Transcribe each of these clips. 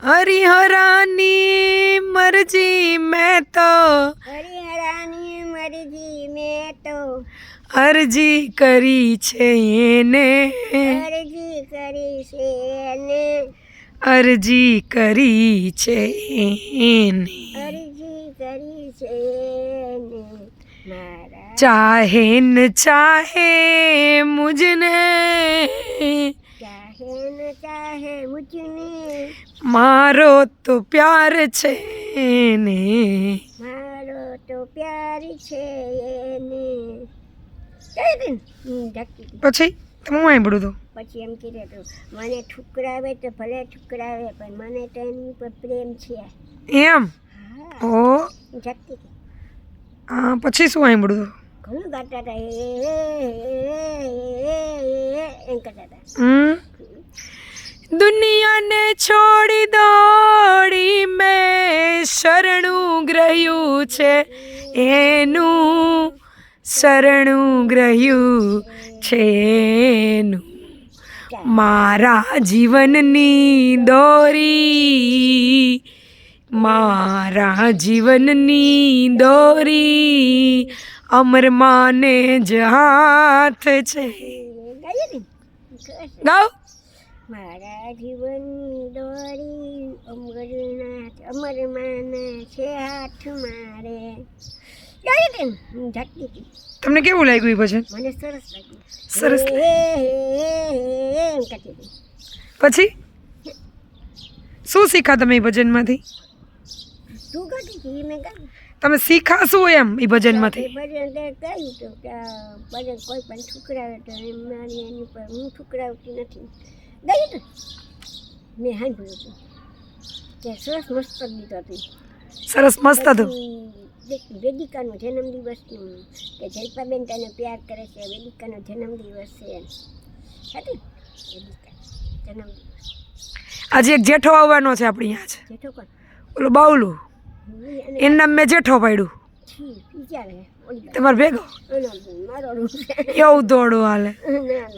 હરિહરાની મરજી મેં તો હરિહરાની મરજી મેં તો અરજી કરી છે એને. અરજી કરી છે એને. અરજી કરી છે એને. અરજી કરી છે એને. ચાહે ન ચાહે મુજને ચાહે ન મારો તો પ્યાર છે ને મારો તો પ્યાર છે એને. પછી? તમે હું સાંભળું તો? પછી એમ કીધું હતું મને ઠુકરાવે તો ભલે ઠુકરાવે પણ મને તો એની ઉપર પ્રેમ છે. એમ? ઓ. ઢકી આ પછી શું સાંભળું તો? ઘણું ગાતા હતા. એ એમ કરતા હતા. દુનિયાને છોડી દોડી મેં શરણું ગ્રહ્યું છે. એનું શરણું ગ્રહ્યું છે એનું. મારા જીવનની દોરી મારા જીવનની દોરી અમરમાને જ હાથ છે. ગાઓ મારા જીવનની દોરી અમરનાથ અમરમાંના છે હાથ મારે. તમને કેવું લાગ્યું એ ભજન? મને સરસ લાગ્યું. સરસ કરતી પછી? શું શીખા તમે એ ભજનમાંથી? શું હતી મેં તમે શીખા શું એમ એ ભજનમાંથી? ભજન તે કહ્યું તો કે ભજન કોઈ પણ ઠુકરાવે તો એમ મારી એની ઉપર હું ઠુકરાવતી નથી. ગયું હતું? મેં સાંભળ્યું હતું કે સરસ મસ્ત ગીત હતું. સરસ મસ્ત હતું? વેદિકાનો જન્મદિવસ કે જલ્પાબેન તને પ્યાર કરે છે વેદિકાનો જન્મદિવસ છે. હતી? વેદિકા જન્મદિવસ આજે એક જેઠો આવવાનો છે આપણી અહીંયા જ જેઠો કોણ? ઓલો બાવલું. એનું નામ મેં જેઠો પાડ્યું. તમારે ભેગો? એવું દોડું હાલે.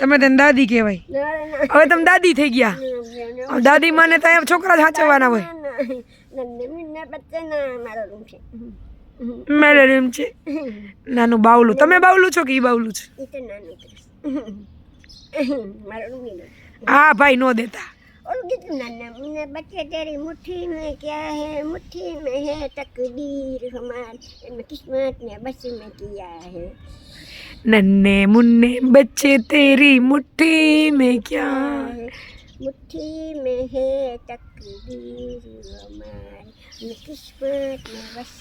તમે તને દાદી કહેવાય. હવે તમે દાદી થઈ ગયા. દાદી માને તો છોકરા સાચવવાના હોય. મેડર રૂમ છે. નાનું બાવલું. તમે બાવલું છો કે એ બાવલું છે? હા ભાઈ નો દેતા. बच्चे तेरी मुट्ठी में क्या है मुट्ठी में है तकदीर हमार किस्मत ने बस में किया है नन्हे मुन्ने बच्चे तेरी मुट्ठी में क्या मुट्ठी में है तकदीर हमार किस्मत में बस